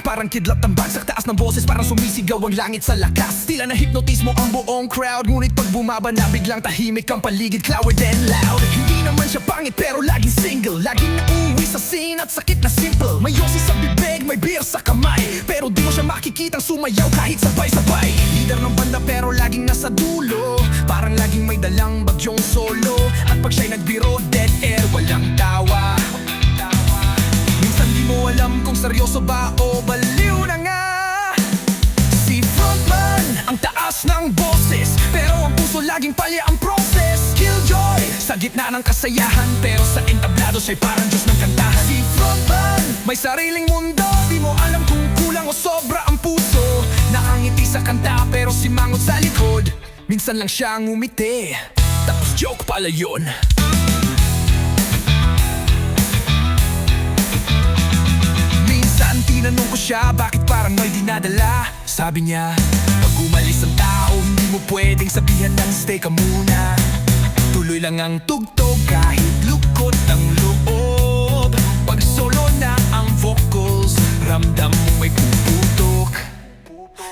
Parang kidlat ang bagsak taas ng boses Parang sumisigaw ang langit sa lakas. Tila na hypnotismo ang buong crowd. Ngunit pag bumaba na biglang tahimik ang paligid. Clower than loud. Hindi naman siya pangit pero laging single. Laging nauwi sa scene at sakit na simple. May yosi sa bibig, may beer sa kamay. Pero di mo siya makikitang sumayaw kahit sabay-sabay. Leader ng banda pero laging nasa dulo. Parang laging may dalang bagyong solo seryoso ba o baliw na nga? Si frontman, ang taas ng boses Pero ang puso laging palya ang process. Killjoy, sa gitna ng kasayahan Pero sa entablado siya'y parang Diyos ng kantahan. Si frontman, may sariling mundo Di mo alam kung kulang o sobra ang puso. Nakangiti sa kanta pero si Mangot sa likod Minsan lang siyang umiti. Tapos joke pala yun siya bakit parang may dinadala? Sabi niya, pag umalis ang tao Hindi mo pwedeng sabihan ng stay ka muna. Tuloy lang ang tugtog kahit lukot ang loob. Pag solo na ang vocals Ramdam mo may puputok.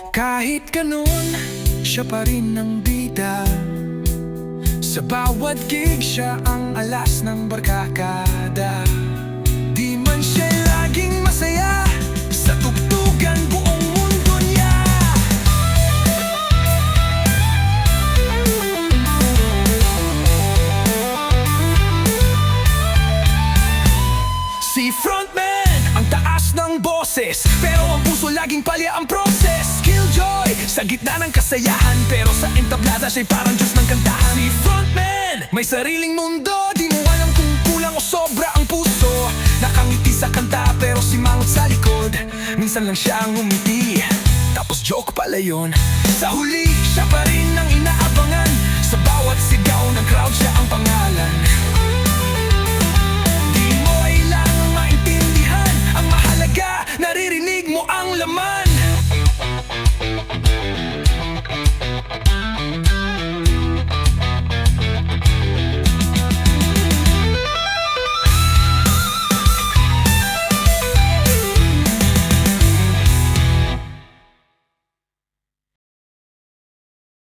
Kahit ganun, siya pa rin ang bida. Sa bawat gig siya ang alas ng barkakada Frontman, ang taas ng boses Pero ang puso laging palya ang process. Killjoy, sa gitna ng kasayahan Pero sa entablada siya'y parang Diyos ng kantahan. Si frontman, may sariling mundo Di mo alam kung kulang o sobra ang puso. Nakangiti sa kanta pero si Mangot sa likod. Minsan lang siya ang umiti Tapos joke pala yun. Sa huli, siya pa rin ang inaabangan